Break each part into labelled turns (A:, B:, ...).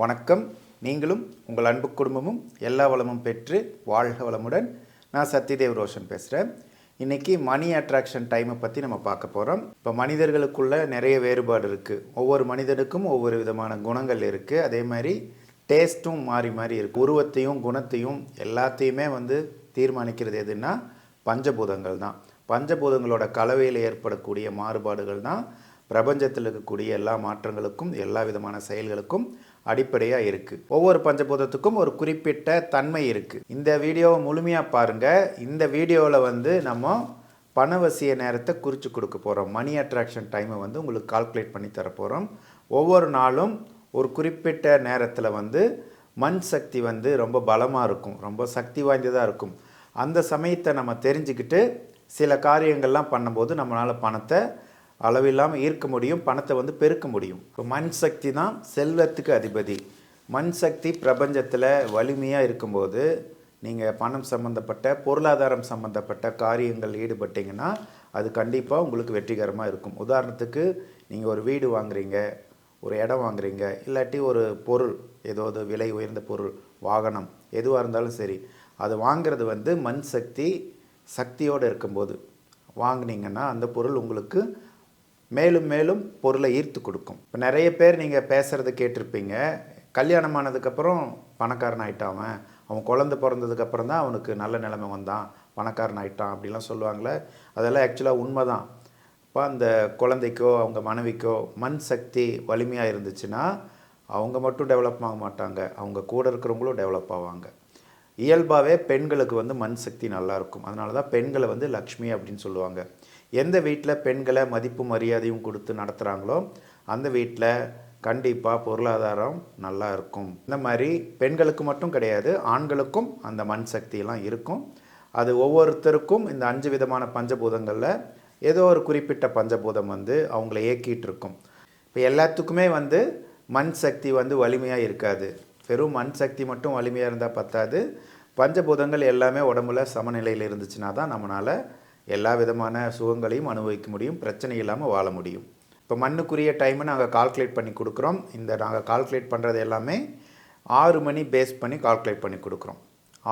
A: வணக்கம். நீங்களும் உங்கள் அன்பு குடும்பமும் எல்லா வளமும் பெற்று வாழ்க வளமுடன். நான் சத்யதேவ் ரோஷன் பேசுகிறேன் இன்றைக்கி மணி அட்ராக்ஷன் டைமை பற்றி நம்ம பார்க்க போகிறோம் இப்போ மனிதர்களுக்குள்ள நிறைய வேறுபாடு இருக்குது ஒவ்வொரு மனிதனுக்கும் ஒவ்வொரு விதமான குணங்கள் இருக்குது அதே மாதிரி டேஸ்ட்டும் மாறி மாறி இருக்குது உருவத்தையும் குணத்தையும் எல்லாத்தையுமே வந்து தீர்மானிக்கிறது எதுன்னா பஞ்சபூதங்கள் தான். பஞ்சபூதங்களோட கலவையில் ஏற்படக்கூடிய மாறுபாடுகள் தான் பிரபஞ்சத்தில் இருக்கக்கூடிய எல்லா மாற்றங்களுக்கும் எல்லா விதமான செயல்களுக்கும் அடிப்படையாக இருக்குது ஒவ்வொரு பஞ்சபூதத்துக்கும் ஒரு குறிப்பிட்ட தன்மை இருக்குது இந்த வீடியோவை முழுமையாக பாருங்கள் இந்த வீடியோவில் வந்து நம்ம பணவசிய நேரத்தை குறித்து கொடுக்க போகிறோம் மணி அட்ராக்ஷன் டைமை வந்து உங்களுக்கு கால்குலேட் பண்ணி தர போகிறோம் ஒவ்வொரு நாளும் ஒரு குறிப்பிட்ட நேரத்தில் வந்து மண் சக்தி வந்து ரொம்ப பலமாக இருக்கும். ரொம்ப சக்தி வாய்ந்ததாக இருக்கும். அந்த சமயத்தை நம்ம தெரிஞ்சுக்கிட்டு சில காரியங்கள்லாம் பண்ணும்போது நம்மளால் பணத்தை அளவில்லாமல் ஈர்க்க முடியும் பணத்தை வந்து பெருக்க முடியும். இப்போ மண் சக்தி தான் செல்வத்துக்கு அதிபதி. மண் சக்தி பிரபஞ்சத்தில் வலிமையாக இருக்கும்போது நீங்கள் பணம் சம்மந்தப்பட்ட பொருளாதாரம் சம்மந்தப்பட்ட காரியங்கள் ஈடுபட்டீங்கன்னா அது கண்டிப்பாக உங்களுக்கு வெற்றிகரமாக இருக்கும். உதாரணத்துக்கு நீங்கள் ஒரு வீடு வாங்குறீங்க ஒரு இடம் வாங்குறீங்க இல்லாட்டி ஒரு பொருள் ஏதாவது விலை உயர்ந்த பொருள் வாகனம் எதுவாக இருந்தாலும் சரி அது வாங்குறது வந்து மண் சக்தி சக்தியோடு இருக்கும்போது. வாங்குனீங்கன்னா அந்த பொருள் உங்களுக்கு மேலும் மேலும் பொருளை ஈர்த்து கொடுக்கும். இப்போ நிறைய பேர் நீங்கள் பேசுகிறத கேட்டிருப்பீங்க. கல்யாணம் ஆனதுக்கப்புறம் பணக்காரன் ஆயிட்டான் அவன். அவன் குழந்த பிறந்ததுக்கப்புறம் தான் அவனுக்கு நல்ல நிலைமை வந்தான். பணக்காரன் ஆயிட்டான் அப்படிலாம் சொல்லுவாங்களே. அதெல்லாம் ஆக்சுவலாக உண்மை தான் இப்போ அந்த குழந்தைக்கோ அவங்க மனைவிக்கோ மண் சக்தி வலிமையாக இருந்துச்சுன்னா அவங்க மட்டும் டெவலப் ஆக மாட்டாங்க. அவங்க கூட இருக்கிறவங்களும் டெவலப் ஆவாங்க. இயல்பாகவே பெண்களுக்கு வந்து மண் சக்தி நல்லாயிருக்கும் அதனால தான் பெண்களை வந்து லக்ஷ்மி அப்படின்னு சொல்லுவாங்க. எந்த வீட்டில் பெண்களை மதிப்பு மரியாதையும் கொடுத்து நடத்துகிறாங்களோ அந்த வீட்டில் கண்டிப்பாக பொருளாதாரம் நல்லா இருக்கும். இந்த மாதிரி பெண்களுக்கு மட்டும் கிடையாது ஆண்களுக்கும் அந்த மண் சக்தியெல்லாம் இருக்கும். அது ஒவ்வொருத்தருக்கும் இந்த அஞ்சு விதமான பஞ்சபூதங்களில் ஏதோ ஒரு குறிப்பிட்ட பஞ்சபூதம் வந்து அவங்கள இயக்கிட்டு இருக்கும். இப்போ எல்லாத்துக்குமே வந்து மண் சக்தி வந்து வலிமையாக இருக்காது. வெறும் மண் சக்தி மட்டும் வலிமையாக இருந்தால் பத்தாது. பஞ்சபூதங்கள் எல்லாமே உடம்புல சமநிலையில் இருந்துச்சுன்னா தான் நம்மளால் எல்லா விதமான சுகங்களையும் அனுபவிக்க முடியும் பிரச்சனை இல்லாமல் வாழ முடியும். இப்போ மண்ணுக்குரிய டைமை நாங்கள் கால்குலேட் பண்ணி கொடுக்குறோம். இந்த நாங்கள் கால்குலேட் பண்ணுறது எல்லாமே ஆறு மணி பேஸ் பண்ணி கால்குலேட் பண்ணி கொடுக்குறோம்.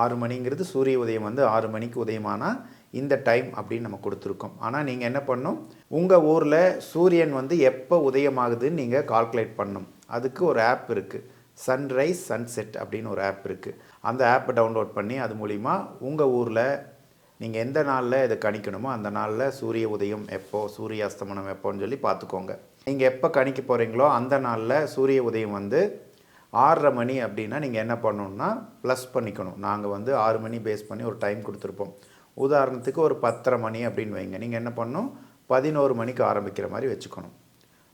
A: ஆறு மணிங்கிறது சூரிய உதயம் வந்து ஆறு மணிக்கு உதயமானால் இந்த டைம் அப்படின்னு நம்ம கொடுத்துருக்கோம். ஆனால் நீங்கள் என்ன பண்ணணும் உங்கள் ஊரில் சூரியன் வந்து எப்போ உதயமாகுதுன்னு நீங்கள் கால்குலேட் பண்ணணும் அதுக்கு ஒரு ஆப் இருக்குது சன்ரைஸ் சன்செட் அப்படின்னு ஒரு ஆப் இருக்குது அந்த ஆப்பை டவுன்லோட் பண்ணி அது மூலிமா உங்கள் ஊரில் நீங்கள் எந்த நாளில் இதை கணிக்கணுமோ அந்த நாளில் சூரிய உதயம் எப்போ சூரிய அஸ்தமனம் எப்போன்னு சொல்லி பார்த்துக்கோங்க. நீங்கள் எப்போ கணிக்க போகிறீங்களோ அந்த நாளில் சூரிய உதயம் வந்து ஆறரை மணி அப்படின்னா நீங்கள் என்ன பண்ணணுன்னா ப்ளஸ் பண்ணிக்கணும். நாங்கள் வந்து ஆறு மணி பேஸ் பண்ணி ஒரு டைம் கொடுத்துருப்போம். உதாரணத்துக்கு ஒரு பத்தரை மணி அப்படின்னு வைங்க. நீங்கள் என்ன பண்ணணும் பதினோரு மணிக்கு ஆரம்பிக்கிற மாதிரி வச்சுக்கணும்.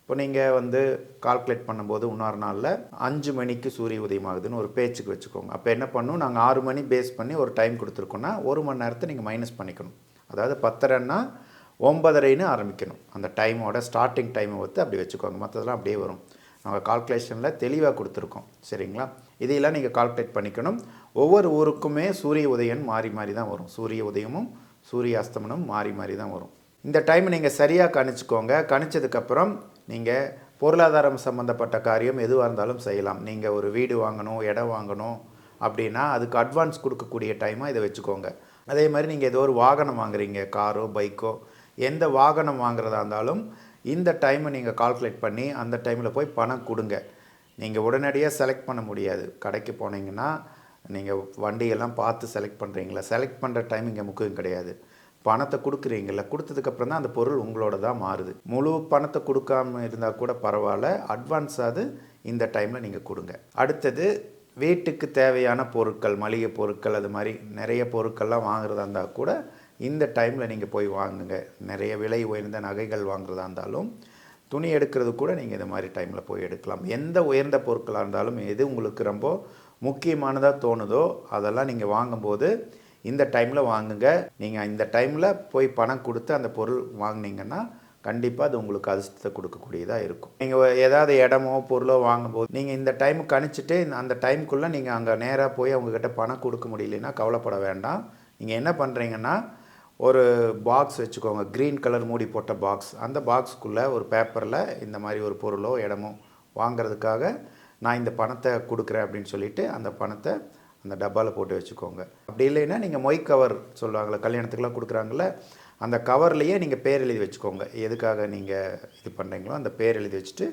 A: இப்போ நீங்கள் வந்து கால்குலேட் பண்ணும்போது இன்னொரு நாளில் அஞ்சு மணிக்கு சூரிய உதயமாகுதுன்னு ஒரு பேச்சுக்கு வச்சுக்கோங்க. அப்போ என்ன பண்ணணும் நாங்கள் ஆறு மணி பேஸ் பண்ணி ஒரு டைம் கொடுத்துருக்கோன்னா ஒரு மணி நேரத்தை நீங்கள் மைனஸ் பண்ணிக்கணும். அதாவது பத்தரைன்னா ஒன்பதரைன்னு ஆரம்பிக்கணும். அந்த டைமோட ஸ்டார்டிங் டைமை வந்து அப்படி வச்சுக்கோங்க. மற்றதெல்லாம் அப்படியே வரும். நாங்கள் கால்குலேஷனில் தெளிவாக கொடுத்துருக்கோம். சரிங்களா? இதையெல்லாம் நீங்கள் கால்குலேட் பண்ணிக்கணும். ஒவ்வொரு ஊருக்குமே சூரிய உதயம் மாறி மாறி தான் வரும். சூரிய உதயமும் சூரிய அஸ்தமனமும் மாறி மாறி தான் வரும். இந்த டைமை நீங்கள் சரியாக கணிச்சுக்கோங்க. கணிச்சதுக்கப்புறம் நீங்கள் பொருளாதாரம் சம்மந்தப்பட்ட காரியம் எதுவாக இருந்தாலும் செய்யலாம். நீங்கள் ஒரு வீடு வாங்கணும் இடம் வாங்கணும் அப்படின்னா அதுக்கு அட்வான்ஸ் கொடுக்கக்கூடிய டைமாக இதை வச்சுக்கோங்க. அதே மாதிரி நீங்கள் ஏதோ ஒரு வாகனம் வாங்குறீங்க காரோ பைக்கோ எந்த வாகனம் வாங்குறதா இருந்தாலும் இந்த டைமை நீங்கள் கால்குலேட் பண்ணி அந்த டைமில் போய் பணம் கொடுங்க. நீங்கள் உடனடியாக செலக்ட் பண்ண முடியாது. கடைக்கு போனீங்கன்னா நீங்கள் வண்டியெல்லாம் பார்த்து செலக்ட் பண்ணுறீங்களா செலக்ட் பண்ணுற டைம் இங்கே முக்கியம் கிடையாது. பணத்தை கொடுக்குறீங்கள கொடுத்ததுக்கப்புறம் தான் அந்த பொருள் உங்களோட தான் மாறுது. முழு பணத்தை கொடுக்காம இருந்தால் கூட பரவாயில்ல அட்வான்ஸாவது இந்த டைமில் நீங்கள் கொடுங்க. அடுத்தது வீட்டுக்கு தேவையான பொருட்கள் மளிகை பொருட்கள் அது மாதிரி நிறைய பொருட்கள்லாம் வாங்குறதா இருந்தால் கூட இந்த டைமில் நீங்கள் போய் வாங்குங்க. நிறைய விலை உயர்ந்த நகைகள் வாங்குறதா இருந்தாலும் துணி எடுக்கிறது கூட நீங்கள் இந்த மாதிரி டைமில் போய் எடுக்கலாம். எந்த உயர்ந்த பொருட்களாக இருந்தாலும் எது உங்களுக்கு ரொம்ப முக்கியமானதாக தோணுதோ அதெல்லாம் நீங்கள் வாங்கும்போது இந்த டைமில் வாங்குங்க. நீங்கள் இந்த டைமில் போய் பணம் கொடுத்து அந்த பொருள் வாங்கினீங்கன்னா கண்டிப்பாக அது உங்களுக்கு அதிர்ஷ்டத்தை கொடுக்கக்கூடியதாக இருக்கும். நீங்கள் ஏதாவது இடமோ பொருளோ வாங்கும்போது நீங்கள் இந்த டைம் கணிச்சிட்டு அந்த டைமுக்குள்ளே நீங்கள் அங்கே நேராக போய் அவங்கக்கிட்ட பணம் கொடுக்க முடியலன்னா கவலைப்பட வேண்டாம். நீங்கள் என்ன பண்ணுறீங்கன்னா ஒரு பாக்ஸ் வச்சுக்கோங்க. க்ரீன் கலர் மூடி போட்ட பாக்ஸ் அந்த பாக்ஸ்க்குள்ளே ஒரு பேப்பரில் இந்த மாதிரி ஒரு பொருளோ இடமோ வாங்குறதுக்காக நான் இந்த பணத்தை கொடுக்குறேன் அப்படின்னு சொல்லிவிட்டு அந்த பணத்தை அந்த டப்பாவில் போட்டு வச்சுக்கோங்க. அப்படி இல்லைன்னா நீங்கள் மொய் கவர் சொல்லுவாங்களே கல்யாணத்துக்குலாம் கொடுக்குறாங்கள அந்த கவர்லேயே நீங்கள் பேர் எழுதி வச்சுக்கோங்க. எதுக்காக நீங்கள் இது பண்ணுறீங்களோ அந்த பேர் எழுதி வச்சுட்டு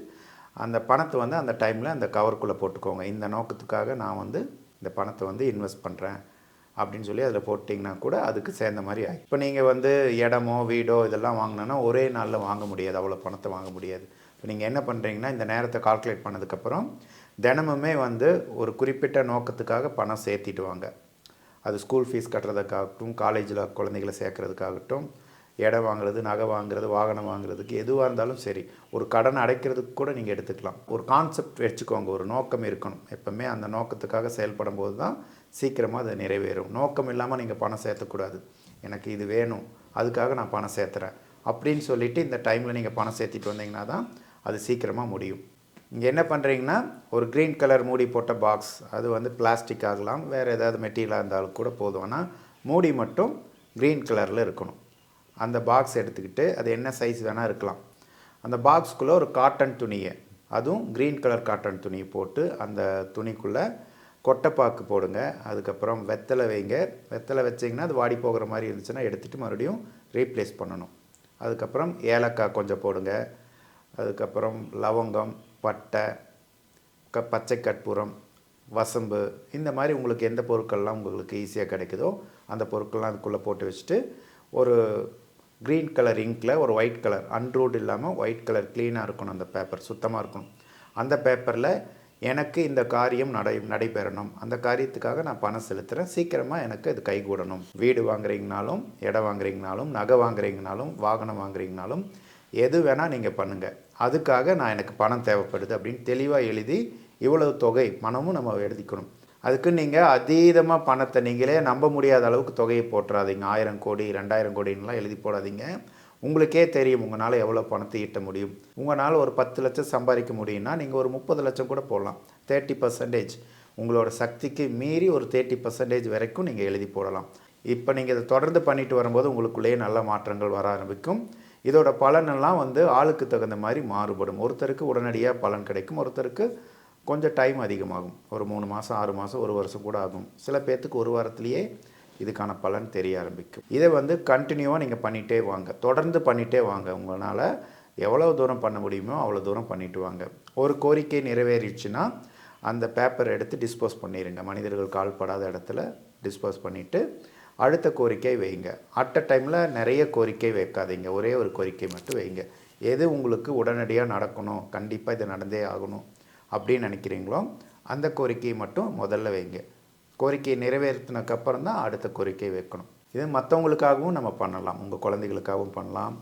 A: அந்த பணத்தை வந்து அந்த டைமில் அந்த கவருக்குள்ளே போட்டுக்கோங்க. இந்த நோக்கத்துக்காக நான் வந்து இந்த பணத்தை வந்து இன்வெஸ்ட் பண்ணுறேன் அப்படின்னு சொல்லி அதில் போட்டிங்கன்னா கூட அதுக்கு சேர்ந்த மாதிரி ஆகி. இப்போ நீங்கள் வந்து இடமோ வீடோ இதெல்லாம் வாங்கினோன்னா ஒரே நாளில் வாங்க முடியாது. அவ்வளோ பணத்தை வாங்க முடியாது. இப்போ நீங்கள் என்ன பண்ணுறீங்கன்னா இந்த நேரத்தை கால்குலேட் பண்ணதுக்கப்புறம் தினமுமே வந்து ஒரு குறிப்பிட்ட நோக்கத்துக்காக பணம் சேர்த்திட்டு வாங்க அது ஸ்கூல் ஃபீஸ் கட்டுறதுக்காகட்டும் காலேஜில் குழந்தைகளை சேர்க்கறதுக்காகட்டும் இடம் வாங்குறது நகை வாங்குறது வாகனம் வாங்குறதுக்கு எதுவாக இருந்தாலும் சரி ஒரு கடன் அடைக்கிறதுக்கு கூட நீங்கள் எடுத்துக்கலாம். ஒரு கான்செப்ட் வச்சுக்கோங்க ஒரு நோக்கம் இருக்கணும். எப்பவுமே அந்த நோக்கத்துக்காக செயல்படும் போது தான் சீக்கிரமாக அது நிறைவேறும். நோக்கம் இல்லாமல் நீங்கள் பணம் சேர்த்தக்கூடாது. எனக்கு இது வேணும் அதுக்காக நான் பணம் சேர்த்துறேன் அப்படின்னு சொல்லிவிட்டு இந்த டைமில் நீங்கள் பணம் சேர்த்திட்டு வந்தீங்கன்னா தான் அது சீக்கிரமாக முடியும். இங்கே என்ன பண்ணுறீங்கன்னா ஒரு க்ரீன் கலர் மூடி போட்ட பாக்ஸ் அது வந்து பிளாஸ்டிக் ஆகலாம். வேறு ஏதாவது மெட்டீரியலாக இருந்தாலும் கூட போதும். ஆனால் மூடி மட்டும் க்ரீன் கலரில் இருக்கணும். அந்த பாக்ஸ் எடுத்துக்கிட்டு அது என்ன சைஸ் வேணால் இருக்கலாம். அந்த பாக்ஸ்க்குள்ளே ஒரு காட்டன் துணியை அதுவும் க்ரீன் கலர் காட்டன் துணியை போட்டு அந்த துணிக்குள்ளே கொட்டைப்பாக்கு போடுங்க. அதுக்கப்புறம் வெத்தலை வைங்க. வெத்தலை வச்சிங்கன்னா அது வாடி போகிற மாதிரி இருந்துச்சுன்னா எடுத்துகிட்டு மறுபடியும் ரீப்ளேஸ் பண்ணணும். அதுக்கப்புறம் ஏலக்காய் கொஞ்சம் போடுங்க. அதுக்கப்புறம் லவங்கம் பட்டை க பச்சை கற்பூரம் வசம்பு இந்த மாதிரி உங்களுக்கு எந்த பொருட்கள்லாம் உங்களுக்கு ஈஸியாக கிடைக்குதோ அந்த பொருட்கள்லாம் அதுக்குள்ளே போட்டு வச்சுட்டு ஒரு க்ரீன் கலர் இங்கில் ஒரு ஒயிட் கலர் அன்ரூட் இல்லாமல் ஒயிட் கலர் க்ளீனாக இருக்கணும் அந்த பேப்பர் சுத்தமாக இருக்கணும். அந்த பேப்பரில் எனக்கு இந்த காரியம் நடை நடைபெறணும். அந்த காரியத்துக்காக நான் பணம் செலுத்துகிறேன் சீக்கிரமாக எனக்கு அது கைகூடணும். வீடு வாங்குறீங்கனாலும் இடம் வாங்குறீங்கனாலும் நகை வாங்குறீங்கனாலும் வாகனம் வாங்குறீங்கனாலும் எது வேணால் நீங்கள் பண்ணுங்கள் அதுக்காக நான் எனக்கு பணம் தேவைப்படுது அப்படின்னு தெளிவாக எழுதி இவ்வளவு தொகை பணமும் நம்ம எழுதிக்கணும். அதுக்கு நீங்கள் அதீதமாக பணத்தை நீங்களே நம்ப முடியாத அளவுக்கு தொகையை போட்டுறாதீங்க ஆயிரம் கோடி ரெண்டாயிரம் கோடின்லாம் எழுதி போடாதீங்க. உங்களுக்கே தெரியும் உங்களால் எவ்வளோ பணத்தை ஈட்ட முடியும். உங்களால் ஒரு பத்து லட்சம் சம்பாதிக்க முடியும்னா நீங்கள் ஒரு முப்பது லட்சம் கூட போடலாம். தேர்ட்டி பர்சன்டேஜ் உங்களோட சக்திக்கு மீறி ஒரு தேர்ட்டி பர்சன்டேஜ் வரைக்கும் நீங்கள் எழுதி போடலாம். இப்போ நீங்கள் இதை தொடர்ந்து பண்ணிட்டு வரும்போது உங்களுக்குள்ளேயே நல்ல மாற்றங்கள் வர ஆரம்பிக்கும். இதோட பலனெல்லாம் வந்து ஆளுக்கு தகுந்த மாதிரி மாறுபடும். ஒருத்தருக்கு உடனடியாக பலன் கிடைக்கும் ஒருத்தருக்கு கொஞ்சம் டைம் அதிகமாகும். ஒரு மூணு மாதம் ஆறு மாதம் ஒரு வருஷம் கூட ஆகும். சில பேர்த்துக்கு ஒரு வாரத்துலேயே இதுக்கான பலன் தெரிய ஆரம்பிக்கும். இதை வந்து கண்டினியூவாக நீங்கள் பண்ணிகிட்டே வாங்க. தொடர்ந்து பண்ணிகிட்டே வாங்க. உங்களால் எவ்வளோ தூரம் பண்ண முடியுமோ அவ்வளோ தூரம் பண்ணிட்டு வாங்க. ஒரு கோரிக்கை நிறைவேறிடுச்சுன்னா அந்த பேப்பரை எடுத்து டிஸ்போஸ் பண்ணிடுங்க மனிதர்கள் கால்படாத இடத்துல டிஸ்போஸ் பண்ணிவிட்டு அடுத்த கோரிக்கை வைங்க. அட் அ டைமில் நிறைய கோரிக்கை வைக்காதீங்க. ஒரே ஒரு கோரிக்கை மட்டும் வைங்க. எது உங்களுக்கு உடனடியாக நடக்கணும்? கண்டிப்பாக இது நடந்தே ஆகணும். அப்படின்னு நினைக்கிறீங்களோ அந்த கோரிக்கையை மட்டும் முதல்ல வைங்க. கோரிக்கையை நிறைவேற்றினதுக்கப்புறம் தான் அடுத்த கோரிக்கை வைக்கணும். இது மற்றவங்களுக்காகவும் நம்ம பண்ணலாம். உங்கள் குழந்தைகளுக்காகவும் பண்ணலாம்.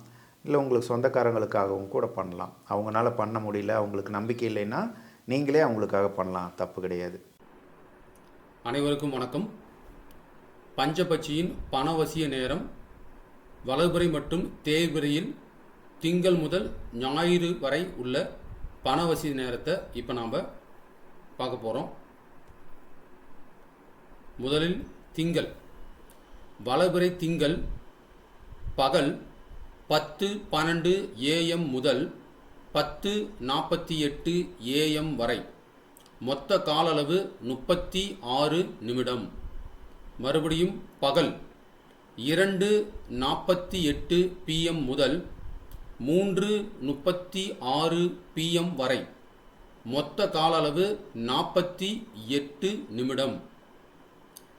A: இல்லை உங்களுக்கு சொந்தக்காரங்களுக்காகவும் கூட பண்ணலாம். அவங்களால பண்ண முடியல அவங்களுக்கு நம்பிக்கை இல்லைன்னா நீங்களே அவங்களுக்காக பண்ணலாம். தப்பு கிடையாது.
B: அனைவருக்கும் வணக்கம். பஞ்சபட்சியின் பணவசிய நேரம் வலதுபுறை மற்றும் தேய்பிரையில் திங்கள் முதல் ஞாயிறு வரை உள்ள பணவசிய நேரத்தை இப்போ நாம் பார்க்க போகிறோம் முதலில் திங்கள். வலதுபுறை திங்கள் பகல் பத்து பன்னெண்டு ஏஎம் முதல் பத்து நாற்பத்தி எட்டு ஏஎம் வரை. மொத்த கால அளவு முப்பத்தி ஆறு நிமிடம். மறுபடியும் பகல் இரண்டு நாற்பத்தி எட்டு பிஎம் முதல் மூன்று முப்பத்தி ஆறு பிஎம் வரை. மொத்த கால அளவு நாற்பத்தி எட்டு நிமிடம்.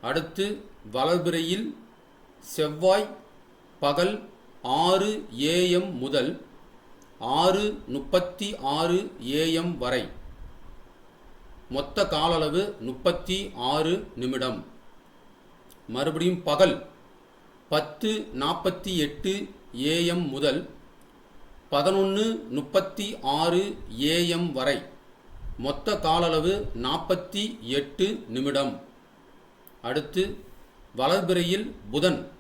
B: அடுத்து வளர்பிறையில் செவ்வாய் பகல் ஆறு ஏஎம் முதல் ஆறு முப்பத்தி ஆறு ஏஎம் வரை. மொத்த கால அளவு முப்பத்தி ஆறு நிமிடம். மறுபடியும் பகல் பத்து நாற்பத்தி எட்டு ஏஎம் முதல் பதினொன்று முப்பத்தி ஆறு ஏஎம் வரை. மொத்த காலளவு நாற்பத்தி எட்டு நிமிடம். அடுத்து வளர்பிறையில் புதன்.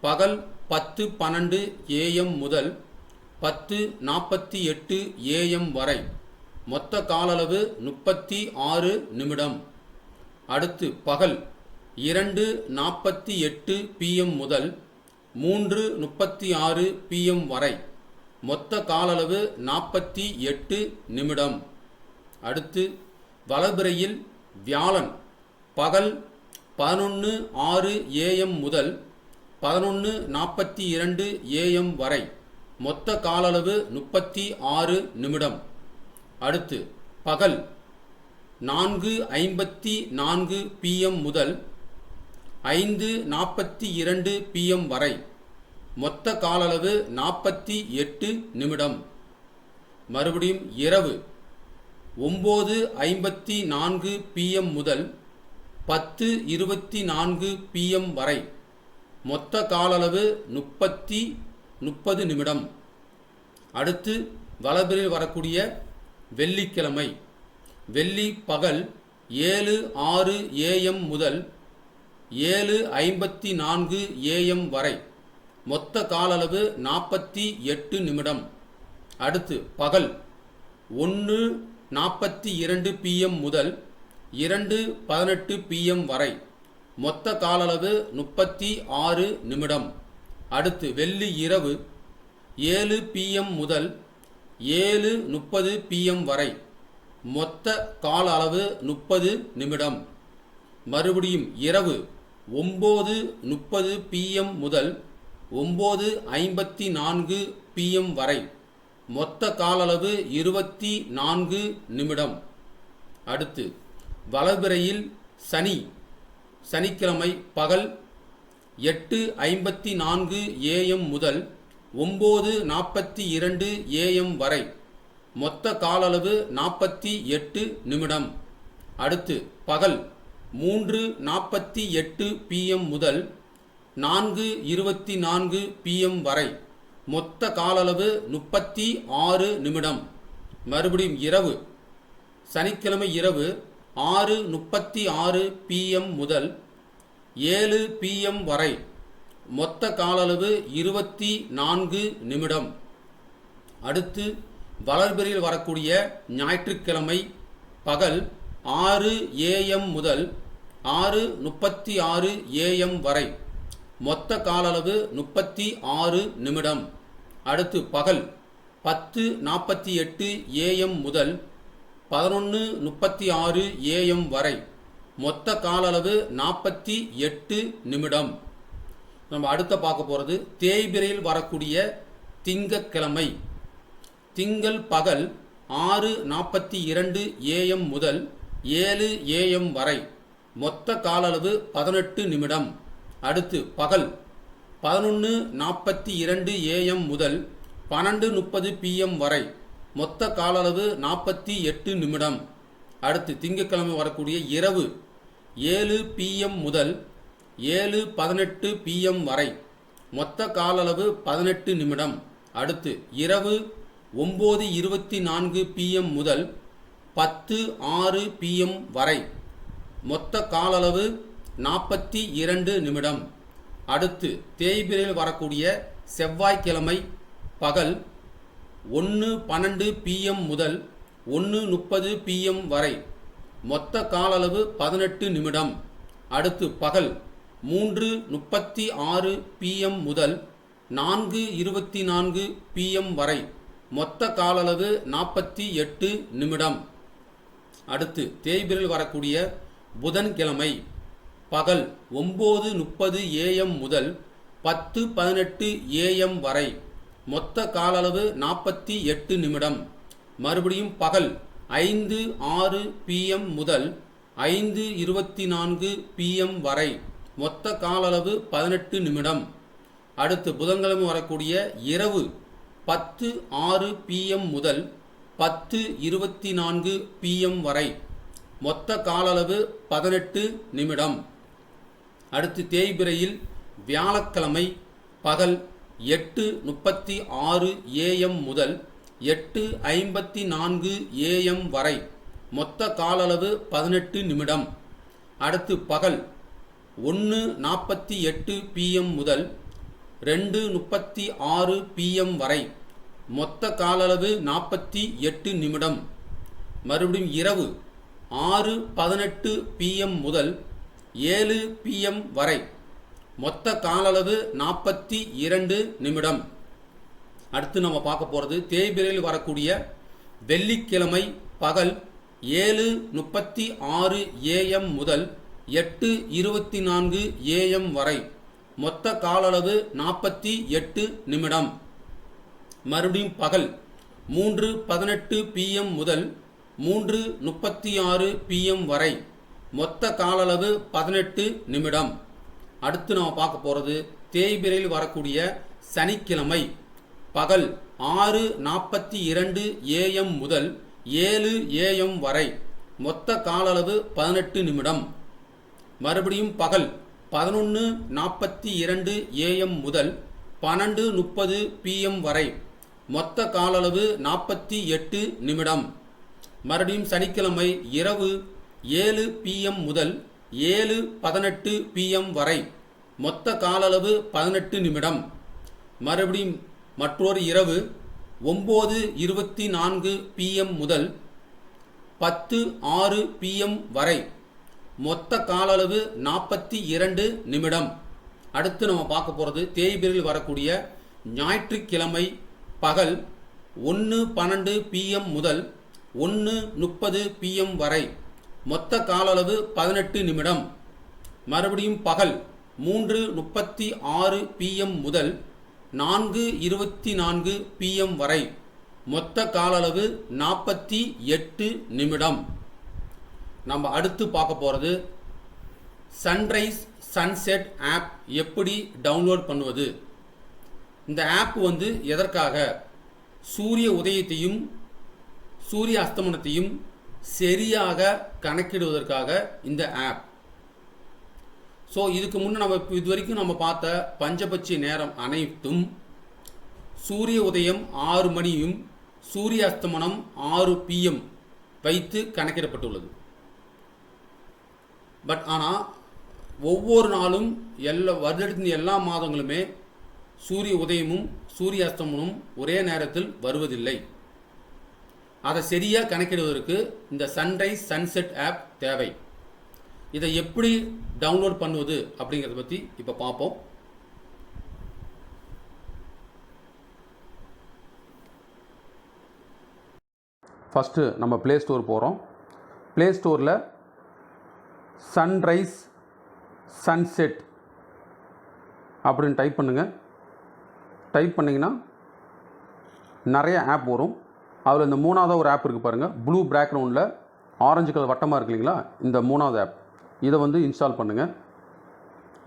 B: பகல் பத்து பன்னெண்டு ஏஎம் முதல் பத்து நாற்பத்தி எட்டு ஏஎம் வரை. மொத்த காலளவு முப்பத்தி ஆறு நிமிடம். அடுத்து பகல் இரண்டு நாற்பத்தி எட்டு பிஎம் முதல் மூன்று முப்பத்தி ஆறு பிஎம் வரை. மொத்த காலளவு நாற்பத்தி எட்டு நிமிடம். அடுத்து வளபிறையில் வியாழன் பகல் பதினொன்று ஆறு ஏஎம் முதல் பதினொன்று நாற்பத்தி இரண்டு ஏஎம் வரை. மொத்த காலளவு முப்பத்தி ஆறு நிமிடம். அடுத்து பகல் நான்கு ஐம்பத்தி நான்கு பிஎம் முதல் ஐந்து நாற்பத்தி இரண்டு பிஎம் வரை. மொத்த காலளவு நாற்பத்தி எட்டு நிமிடம். மறுபடியும் இரவு ஒம்பது ஐம்பத்தி நான்கு பிஎம் முதல் பத்து இருபத்தி நான்கு பிஎம் வரை. மொத்த காலளவு முப்பத்தி முப்பது நிமிடம். அடுத்து வலபிரில் வரக்கூடிய வெள்ளிக்கிழமை. வெள்ளி பகல் ஏழு ஆறு ஏஎம் முதல் ஏழு ஐம்பத்தி நான்கு ஏஎம் வரை. மொத்த காலளவு நாற்பத்தி எட்டு நிமிடம். அடுத்து பகல் ஒன்று நாற்பத்தி இரண்டு பிஎம் முதல் இரண்டு பதினெட்டு பிஎம் வரை. மொத்த காலளவு முப்பத்தி ஆறு நிமிடம். அடுத்து வெள்ளி இரவு ஏழு பிஎம் முதல் ஏழு முப்பது பிஎம் வரை. மொத்த கால அளவு முப்பது நிமிடம். மறுபடியும் இரவு ஒம்பது முப்பது பிஎம் முதல் ஒம்பது ஐம்பத்தி நான்கு பிஎம் வரை. மொத்த காலளவு இருபத்தி நான்கு நிமிடம். அடுத்து வலபிறையில் சனி சனிக்கிழமை பகல் எட்டு ஐம்பத்தி நான்கு ஏஎம் முதல் ஒம்பது நாற்பத்தி இரண்டு ஏஎம் வரை. மொத்த காலளவு நாற்பத்தி எட்டு நிமிடம். அடுத்து பகல் மூன்று நாற்பத்தி எட்டு பிஎம் முதல் நான்கு இருபத்தி நான்கு பிஎம் வரை. மொத்த காலளவு முப்பத்தி ஆறு நிமிடம். மறுபடியும் இரவு. சனிக்கிழமை இரவு ஆறு முப்பத்தி ஆறு பிஎம் முதல் ஏழு பிஎம் வரை. மொத்த காலளவு இருபத்தி நான்கு நிமிடம். அடுத்து வளர்பிரியில் வரக்கூடிய ஞாயிற்றுக்கிழமை பகல் ஆறு ஏஎம் முதல் ஆறு முப்பத்தி ஆறு ஏஎம் வரை. மொத்த காலளவு முப்பத்தி ஆறு நிமிடம். அடுத்து பகல் பத்து நாற்பத்தி எட்டு ஏஎம் முதல் பதினொன்று முப்பத்தி ஆறு ஏஎம் வரை. மொத்த காலளவு நாற்பத்தி எட்டு நிமிடம். நம்ம அடுத்த பார்க்க போகிறது தேய்பிரையில் வரக்கூடிய திங்கக்கிழமை திங்கள் பகல் ஆறு நாற்பத்தி இரண்டு ஏஎம் முதல் ஏழு ஏஎம் வரை. மொத்த காலளவு பதினெட்டு நிமிடம். அடுத்து பகல். பதினொன்று நாற்பத்தி இரண்டு ஏஎம் முதல் பன்னெண்டு முப்பது பிஎம் வரை. மொத்த காலளவு நாற்பத்தி எட்டு நிமிடம். அடுத்து திங்கட்கிழமை வரக்கூடிய இரவு ஏழு பிஎம் முதல் ஏழு பதினெட்டு பிஎம் வரை. மொத்த காலளவு பதினெட்டு நிமிடம். அடுத்து இரவு ஒம்பது இருபத்தி நான்கு பிஎம் முதல் பத்து ஆறு பிஎம் வரை. மொத்த காலளவு நாற்பத்தி இரண்டு நிமிடம். அடுத்து தேய்பிரையில் வரக்கூடிய செவ்வாய்க்கிழமை பகல் ஒன்று பன்னெண்டு பிஎம் முதல் ஒன்று முப்பது பிஎம் வரை. மொத்த காலளவு பதினெட்டு நிமிடம். அடுத்து பகல் மூன்று முப்பத்தி ஆறு பிஎம் முதல் நான்கு இருபத்தி நான்கு பிஎம் வரை. மொத்த காலளவு நாற்பத்தி எட்டு நிமிடம். அடுத்து தேய்பிரில் வரக்கூடிய புதன்கிழமை பகல் ஒம்பது முப்பது ஏஎம் முதல் பத்து பதினெட்டு ஏஎம் வரை. மொத்த காலளவு நாற்பத்தி எட்டு நிமிடம். மறுபடியும் பகல் ஐந்து ஆறு பிஎம் முதல் ஐந்து இருபத்தி நான்கு பிஎம் வரை. மொத்த காலளவு பதினெட்டு நிமிடம். அடுத்து புதன்கிழமை வரக்கூடிய இரவு பத்து ஆறு பிஎம் முதல் பத்து இருபத்தி நான்கு பிஎம் வரை. மொத்த காலளவு பதினெட்டு நிமிடம். அடுத்து தேய்பிரையில் வியாழக்கிழமை பகல் எட்டு முப்பத்தி ஆறு ஏஎம் முதல் எட்டு ஐம்பத்தி நான்கு ஏஎம் வரை. மொத்த காலளவு பதினெட்டு நிமிடம். அடுத்து பகல் ஒன்று நாற்பத்தி எட்டு பிஎம் முதல் ரெண்டு முப்பத்தி ஆறு பிஎம் வரை. மொத்த காலளவு நாற்பத்தி எட்டு நிமிடம். மறுபடியும் இரவு ஆறு பதினெட்டு பிஎம் முதல் ஏழு பிஎம் வரை. மொத்த காலளவு நாற்பத்தி இரண்டு நிமிடம். அடுத்து நம்ம பார்க்க போகிறது தேய்பிரையில் வரக்கூடிய வெள்ளிக்கிழமை பகல் ஏழு முப்பத்தி ஆறு ஏஎம் முதல் எட்டு இருபத்தி நான்கு ஏஎம் வரை. மொத்த காலளவு நாற்பத்தி எட்டு நிமிடம். மறுபடியும் பகல் மூன்று பதினெட்டு பிஎம் முதல் மூன்று முப்பத்தி ஆறு பிஎம் வரை மொத்த கால அளவு பதினெட்டு நிமிடம். அடுத்து நம்ம பார்க்க போகிறது தேய்பிரையில் வரக்கூடிய சனிக்கிழமை பகல் ஆறு நாற்பத்தி இரண்டு ஏஎம் முதல் ஏழு ஏஎம் வரை மொத்த கால அளவு பதினெட்டு நிமிடம். மறுபடியும் பகல் பதினொன்று நாற்பத்தி இரண்டு ஏஎம் முதல் பன்னெண்டு முப்பது பிஎம் வரை மொத்த கால அளவு நாற்பத்தி எட்டு நிமிடம். மறுபடியும் சனிக்கிழமை இரவு ஏழு பிஎம் முதல் ஏழு பதினெட்டு பிஎம் வரை மொத்த கால அளவு பதினெட்டு நிமிடம். மறுபடியும் மற்றொரு இரவு ஒம்பது இருபத்தி நான்கு பிஎம் முதல் பத்து ஆறு பிஎம் வரை மொத்த கால அளவு நாற்பத்தி இரண்டு நிமிடம். அடுத்து நம்ம பார்க்க போகிறது தேய்பிரில் வரக்கூடிய ஞாயிற்றுக்கிழமை பகல் ஒன்று பன்னெண்டு பிஎம் முதல் ஒன்று முப்பது பிஎம் வரை. மொத்த கால அளவு பதினெட்டு நிமிடம். மறுபடியும் பகல் மூன்று முப்பத்தி ஆறு பிஎம் முதல் நான்கு இருபத்தி நான்கு பிஎம் வரை. மொத்த காலளவு நாற்பத்தி எட்டு நிமிடம். நம்ம அடுத்து பார்க்க போகிறது சன்ரைஸ் சன்செட் ஆப் எப்படி டவுன்லோட் பண்ணுவது? இந்த ஆப் வந்து எதற்காக? சூரிய உதயத்தையும் சூரிய அஸ்தமனத்தையும் சரியாக கணக்கிடுவதற்காக இந்த ஆப் ஸோ இதுக்கு முன்னே நம்ம இப்ப இது வரைக்கும் நம்ம பார்த்த பஞ்சபட்சி நேரம் அனைத்தும் சூரிய உதயம் ஆறு மணியும் சூரிய அஸ்தமனம் ஆறு பிஎம் வைத்து கணக்கிடப்பட்டுள்ளது. பட் ஆனால் ஒவ்வொரு நாளும் எல்லா வருடத்தின் எல்லா மாதங்களுமே சூரிய உதயமும் சூரிய அஸ்தமனமும் ஒரே நேரத்தில் வருவதில்லை. அதை சரியாக கணக்கிடுவதற்கு இந்த சன்ரைஸ் சன்செட் ஆப் தேவை. இதை எப்படி டவுன்லோட் பண்ணுவது அப்படிங்கிறத பற்றி இப்போ பார்ப்போம். ஃபஸ்ட்டு நம்ம ப்ளே ஸ்டோர் போகிறோம் ப்ளே ஸ்டோரில் சன்ரைஸ் சன்செட் அப்படின்னு டைப் பண்ணுங்கள் டைப் பண்ணிங்கன்னா நிறைய ஆப் வரும். அதில் இந்த மூணாவது ஒரு ஆப் இருக்குது பாருங்கள் ப்ளூ பேக்ரவுண்டில் ஆரஞ்சு கலர் வட்டமாக இருக்கு இல்லைங்களா? இந்த மூணாவது ஆப் இதை வந்து இன்ஸ்டால் பண்ணுங்கள்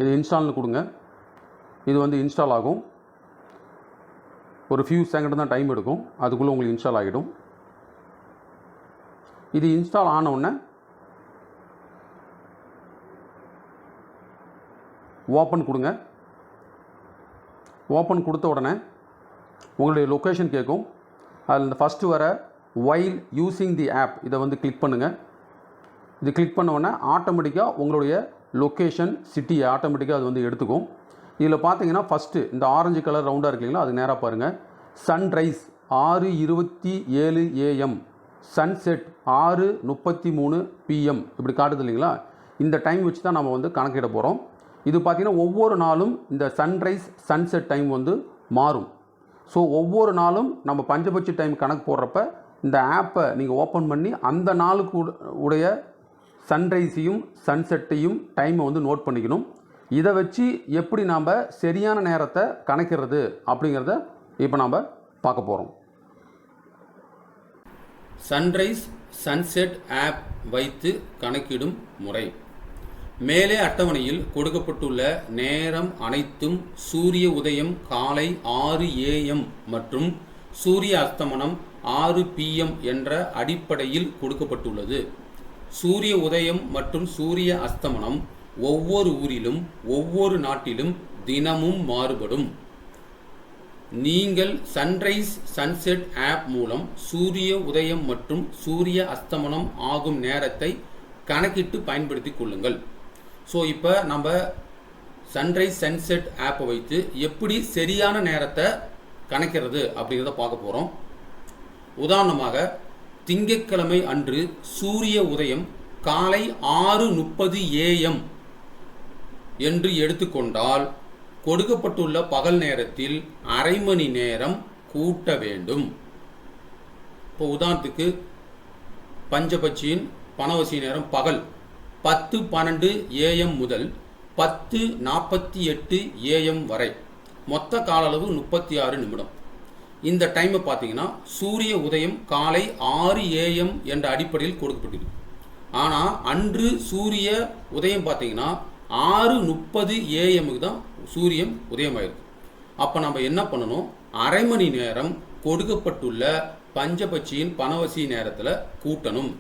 B: இது இன்ஸ்டால்னு கொடுங்க. இது வந்து இன்ஸ்டால் ஆகும். ஒரு ஃபியூ செகண்ட் தான் டைம் எடுக்கும். அதுக்குள்ளே உங்களுக்கு இன்ஸ்டால் ஆகிடும். இது இன்ஸ்டால் ஆனவுடனே ஓப்பன் கொடுங்க. ஓப்பன் கொடுத்த உடனே உங்களுடைய லொக்கேஷன் கேட்கும். அதில் இந்த ஃபஸ்ட்டு வர வைல் யூஸிங் தி ஆப் இதை வந்து கிளிக் பண்ணுங்கள் இது கிளிக் பண்ண உடனே ஆட்டோமேட்டிக்காக உங்களுடைய லொக்கேஷன் சிட்டியை ஆட்டோமேட்டிக்காக அது வந்து எடுத்துக்கும். இதில் பார்த்தீங்கன்னா ஃபஸ்ட்டு இந்த ஆரஞ்சு கலர் ரவுண்டாக இருக்கீங்களா அது நேராக பாருங்கள் சன்ரைஸ் ஆறு இருபத்தி ஏழு ஏஎம் சன்செட் ஆறு முப்பத்தி மூணு பிஎம் இப்படி காட்டுது இல்லைங்களா? இந்த டைம் வச்சு தான் நம்ம வந்து கணக்கிட போகிறோம் இது பார்த்திங்கன்னா ஒவ்வொரு நாளும் இந்த சன்ரைஸ் சன்செட் டைம் வந்து மாறும். ஸோ ஒவ்வொரு நாளும் நம்ம பஞ்சபட்ச டைம் கணக்கு போடுறப்ப இந்த ஆப்பை நீங்கள் ஓப்பன் பண்ணி அந்த நாளுக்கு உடைய சன்ரைஸையும் சன்செட்டையும் டைமை வந்து நோட் பண்ணிக்கணும். இதை வச்சு எப்படி நாம் சரியான நேரத்தை கணக்கிறது அப்படிங்கிறத இப்போ நாம் பார்க்க போகிறோம் சன்ரைஸ் சன்செட் ஆப் வைத்து கணக்கிடும் முறை. மேலே அட்டவணையில் கொடுக்கப்பட்டுள்ள நேரம் அனைத்தும் சூரிய உதயம் காலை ஆறு ஏஎம் மற்றும் சூரிய அஸ்தமனம் ஆறு பிஎம் என்ற அடிப்படையில் கொடுக்கப்பட்டுள்ளது. சூரிய உதயம் மற்றும் சூரிய அஸ்தமனம் ஒவ்வொரு ஊரிலும் ஒவ்வொரு நாட்டிலும் தினமும் மாறுபடும். நீங்கள் சன்ரைஸ் சன்செட் ஆப் மூலம் சூரிய உதயம் மற்றும் சூரிய அஸ்தமனம் ஆகும் நேரத்தை கணக்கிட்டு பயன்படுத்திக் கொள்ளுங்கள். ஸோ இப்போ நம்ம சன்ரைஸ் சன்செட் ஆப்பை வைத்து எப்படி சரியான நேரத்தை கணக்கிறது அப்படிங்கிறத பார்க்க போகிறோம் உதாரணமாக திங்கட்கிழமை அன்று சூரிய உதயம் காலை ஆறு முப்பது ஏஎம் என்று எடுத்துக்கொண்டால் கொடுக்கப்பட்டுள்ள பகல் நேரத்தில் அரை மணி நேரம் கூட்ட வேண்டும். இப்போ உதாரணத்துக்கு பஞ்சபட்சியின் பணவசி நேரம் பகல். பத்து பன்னெண்டு ஏஎம் முதல் பத்து நாற்பத்தி எட்டு ஏஎம் வரை. மொத்த கால அளவு முப்பத்தி ஆறு நிமிடம். இந்த டைமை பார்த்தீங்கன்னா சூரிய உதயம் காலை ஆறு ஏஎம் என்ற அடிப்படையில் கொடுக்கப்பட்டிருக்கு ஆனால் அன்று சூரிய உதயம் பார்த்தீங்கன்னா ஆறு முப்பது ஏஎம்முக்கு தான் சூரியன் உதயமாயிருக்கு. அப்போ நம்ம என்ன பண்ணணும்? அரை மணி நேரம் கொடுக்கப்பட்டுள்ள பஞ்சபட்சியின் பணவசி நேரத்தில் கூட்டணும்.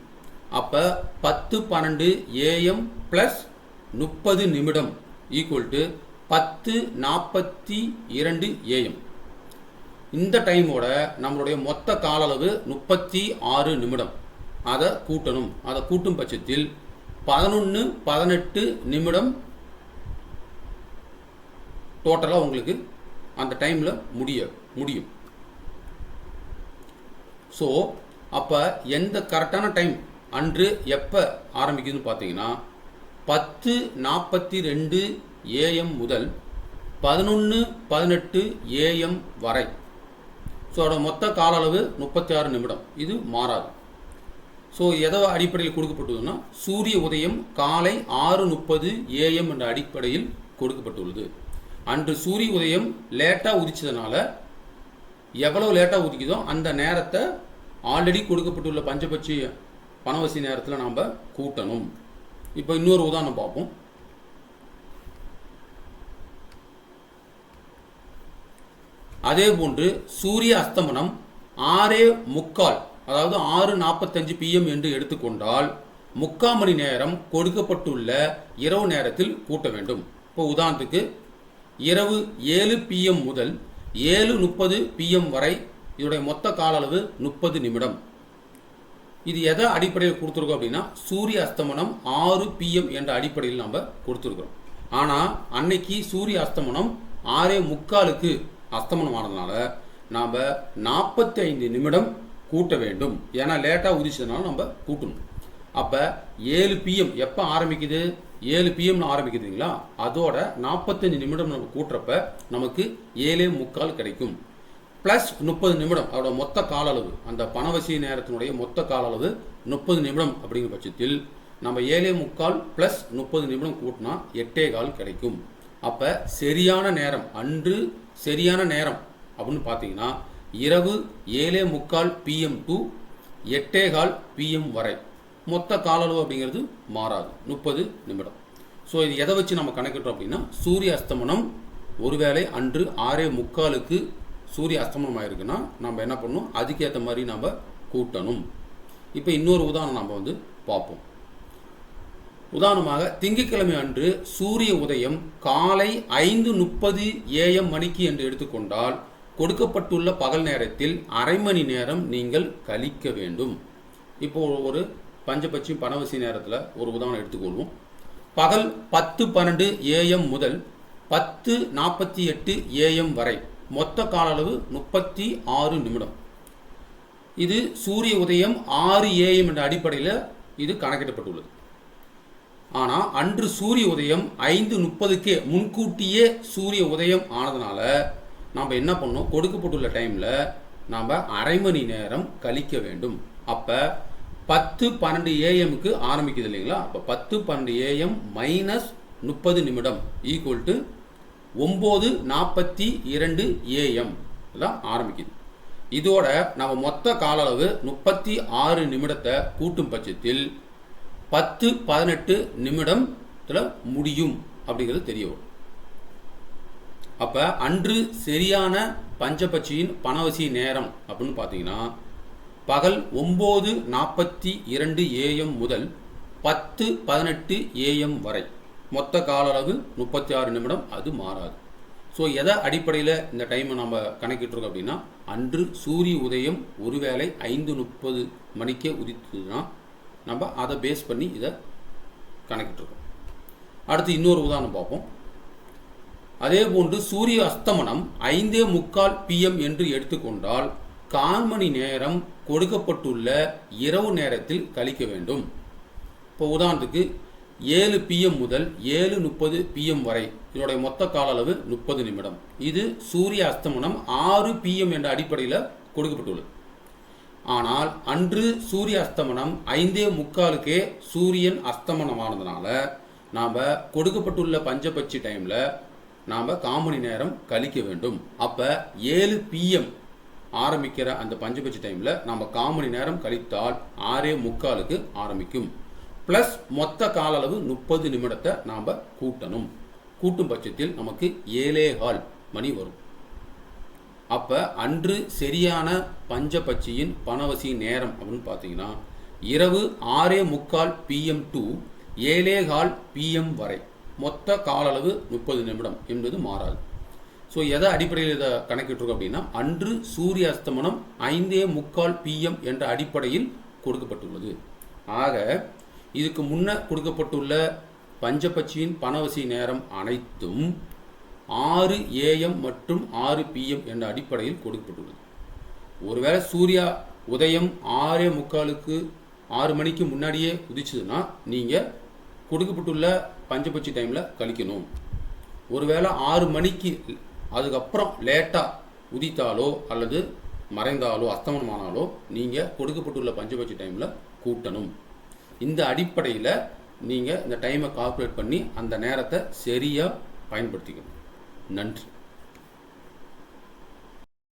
B: அப்போ பத்து பன்னெண்டு ஏஎம் ப்ளஸ் முப்பது நிமிடம் ஈக்குவல் டு பத்து நாற்பத்தி இரண்டு ஏஎம். இந்த டைமோட நம்மளுடைய மொத்த கால அளவு முப்பத்தி ஆறு நிமிடம். அதை கூட்டணும். அதை கூட்டும் பட்சத்தில் பதினொன்று பதினெட்டு நிமிடம் டோட்டலாக உங்களுக்கு அந்த டைமில் முடிய முடியும். ஸோ அப்போ எந்த கரெக்டான டைம் அன்று எப்போ ஆரம்பிக்குதுன்னு பார்த்தீங்கன்னா பத்து நாற்பத்தி ரெண்டு ஏஎம் முதல் பதினொன்று பதினெட்டு ஏஎம் வரை. ஸோ அதோட மொத்த கால அளவு முப்பத்தி ஆறு நிமிடம். இது மாறாது. ஸோ எதோ அடிப்படையில் கொடுக்கப்பட்டுள்ளதுன்னா சூரிய உதயம் காலை ஆறு முப்பது ஏஎம் என்ற அடிப்படையில் கொடுக்கப்பட்டுள்ளது. அன்று சூரிய உதயம் லேட்டாக உதிச்சதுனால எவ்வளோ லேட்டாக உதிக்குதோ அந்த நேரத்தை ஆல்ரெடி கொடுக்கப்பட்டுள்ள பஞ்சபட்சி பணவசி நேரத்தில் நாம் கூட்டணும். இப்போ இன்னொரு உதாரணம் பார்ப்போம். அதே போன்று சூரிய அஸ்தமனம் ஆறே முக்கால் அதாவது ஆறு நாற்பத்தஞ்சு பிஎம் என்று எடுத்துக்கொண்டால் முக்கால் மணி நேரம் கொடுக்கப்பட்டுள்ள இரவு நேரத்தில் கூட்ட வேண்டும். இப்போ உதாரணத்துக்கு இரவு ஏழு பிஎம் முதல் ஏழு முப்பது பிஎம் வரை இதோடைய மொத்த கால அளவு முப்பது நிமிடம். இது எதை அடிப்படையில் கொடுத்துருக்கோம் அப்படின்னா சூரிய அஸ்தமனம் ஆறு பிஎம் என்ற அடிப்படையில் நம்ம கொடுத்துருக்குறோம். ஆனால் அன்னைக்கு சூரிய அஸ்தமனம் ஆறே முக்காலுக்கு அஸ்தமனம் ஆனதுனால நாம் நாற்பத்தி ஐந்து நிமிடம் கூட்ட வேண்டும். ஏன்னா லேட்டாக உதிச்சதுனால நம்ம கூட்டணும். அப்போ ஏழு பிஎம் எப்போ ஆரம்பிக்குது? ஏழு பிஎம்னு ஆரம்பிக்குதுங்களா? அதோட நாற்பத்தஞ்சு நிமிடம் நம்ம கூட்டுறப்ப நமக்கு ஏழே முக்கால் கிடைக்கும். ப்ளஸ் முப்பது நிமிடம் அதோட மொத்த கால அளவு அந்த பணவசி நேரத்தினுடைய மொத்த கால அளவு முப்பது நிமிடம் அப்படிங்கிற பட்சத்தில் நம்ம ஏழே முக்கால் ப்ளஸ் முப்பது நிமிடம் கூட்டினா எட்டே கால் கிடைக்கும். அப்போ சரியான நேரம் அன்று சரியான நேரம் அப்படின்னு பார்த்தீங்கன்னா இரவு ஏழே முக்கால் பிஎம் டு எட்டே கால் பிஎம் வரை மொத்த கால அளவு அப்படிங்கிறது மாறாது முப்பது நிமிடம். ஸோ இது எதை வச்சு நம்ம கணக்கிட்டோம் அப்படின்னா சூரிய அஸ்தமனம் ஒருவேளை அன்று ஆறே முக்காலுக்கு சூரிய அஸ்தமனம் ஆயிருக்குன்னா நம்ம என்ன பண்ணணும் அதுக்கேற்ற மாதிரி நம்ம கூட்டணும். இப்போ இன்னொரு உதாரணம் நம்ம வந்து பார்ப்போம். உதாரணமாக திங்கட்கிழமை அன்று சூரிய உதயம் காலை ஐந்து முப்பது ஏஎம் மணிக்கு என்று எடுத்துக்கொண்டால் கொடுக்கப்பட்டுள்ள பகல் நேரத்தில் அரை மணி நேரம் நீங்கள் கழிக்க வேண்டும். இப்போ ஒரு பஞ்சபட்சி பணவசி நேரத்தில் ஒரு உதாரணம் எடுத்துக்கொள்வோம். பகல் பத்து பன்னெண்டு ஏஎம் முதல் பத்து நாற்பத்தி எட்டு ஏஎம் வரை மொத்த கால அளவு முப்பத்தி ஆறு நிமிடம். இது சூரிய உதயம் ஆறு ஏஎம் என்ற அடிப்படையில் இது கணக்கிடப்பட்டுள்ளது. ஆனால் அன்று சூரிய உதயம் ஐந்து முப்பதுக்கே முன்கூட்டியே சூரிய உதயம் ஆனதுனால நாம் என்ன பண்ணோம்? கொடுக்கப்பட்டுள்ள டைமில் நாம் அரை மணி நேரம் கழிக்க வேண்டும். அப்போ பத்து பன்னெண்டு ஏஎம்க்கு ஆரம்பிக்குது இல்லைங்களா? அப்போ பத்து பன்னெண்டு ஏஎம் மைனஸ் முப்பது நிமிடம் ஈக்குவல் டு ஒம்பது நாற்பத்தி இரண்டு ஏஎம் தான் ஆரம்பிக்குது. இதோட நம்ம மொத்த கால அளவு முப்பத்தி ஆறு நிமிடத்தை கூட்டும் பட்சத்தில் பத்து பதினெட்டு நிமிடத்தில் முடியும் அப்படிங்கிறது தெரிய வரும். அப்போ அன்று சரியான பஞ்சபட்சியின் பணவசி நேரம் அப்படின்னு பார்த்தீங்கன்னா பகல் ஒம்பது நாற்பத்தி இரண்டு ஏஎம் முதல் பத்து பதினெட்டு ஏஎம் வரை. மொத்த கால அளவு முப்பத்தி ஆறு நிமிடம் அது மாறாது. ஸோ எதை அடிப்படையில் இந்த டைமை நம்ம கணக்கிட்டுருக்கோம் அப்படின்னா அன்று சூரிய உதயம் ஒருவேளை ஐந்து முப்பது மணிக்கே உதித்ததுன்னா நம்ம அதை பேஸ் பண்ணி இதை கணக்கிட்டுருக்கோம். அடுத்து இன்னொரு உதாரணம் பார்ப்போம். அதே போன்று சூரிய அஸ்தமனம் ஐந்தே முக்கால் பிஎம் என்று எடுத்துக்கொண்டால் கால் மணி நேரம் கொடுக்கப்பட்டுள்ள இரவு நேரத்தில் கழிக்க வேண்டும். இப்போ உதாரணத்துக்கு ஏழு பிஎம் முதல் ஏழு முப்பது பிஎம் வரை. இதனுடைய மொத்த கால அளவு முப்பது நிமிடம். இது சூரிய அஸ்தமனம் ஆறு பிஎம் என்ற அடிப்படையில் கொடுக்கப்பட்டுள்ளது. ஆனால் அன்று சூரிய அஸ்தமனம் ஐந்தே முக்காலுக்கே சூரியன் அஸ்தமனமானதுனால நாம் கொடுக்கப்பட்டுள்ள பஞ்சபட்சி டைமில் நாம் காமணி நேரம் கழிக்க வேண்டும். அப்போ ஏழு பிஎம் ஆரம்பிக்கிற அந்த பஞ்சபட்சி டைமில் நம்ம காமணி நேரம் கழித்தால் ஆறே முக்காலுக்கு ஆரம்பிக்கும். ப்ளஸ் மொத்த கால அளவு முப்பது நிமிடத்தை நாம் கூட்டணும். கூட்டும் பட்சத்தில் நமக்கு ஏழே கால் மணி வரும். அப்போ அன்று சரியான பஞ்சபட்சியின் பணவசி நேரம் அப்படின்னு பார்த்தீங்கன்னா இரவு ஆறே முக்கால் பிஎம் டு ஏழே கால் பிஎம் வரை மொத்த கால அளவு முப்பது நிமிடம் என்பது மாறாது. ஸோ எதை அடிப்படையில் இதை கணக்கிட்டுருக்கோம் அப்படின்னா அன்று சூரிய அஸ்தமனம் ஐந்தே முக்கால் பிஎம் என்ற அடிப்படையில் கொடுக்கப்பட்டுள்ளது. ஆக இதுக்கு முன்ன கொடுக்கப்பட்டுள்ள பஞ்சபட்சியின் பணவசி நேரம் அனைத்தும் ஆறு ஏஎம் மற்றும் ஆறு பிஎம் என்ற அடிப்படையில் கொடுக்கப்பட்டுள்ளது. ஒருவேளை சூர்யா உதயம் ஆறே முக்காலுக்கு ஆறு மணிக்கு முன்னாடியே உதிச்சதுன்னா நீங்கள் கொடுக்கப்பட்டுள்ள பஞ்சபட்சி டைமில் கழிக்கணும். ஒருவேளை ஆறு மணிக்கு அதுக்கப்புறம் லேட்டாக உதித்தாலோ அல்லது மறைந்தாலோ அஸ்தமனமானாலோ நீங்கள் கொடுக்கப்பட்டுள்ள பஞ்சபட்சி டைமில் கூட்டணும். இந்த அடிப்படையில் நீங்கள் இந்த டைமை கால்குலேட் பண்ணி அந்த நேரத்தை சரியாக பயன்படுத்திக்கணும். நன்றி.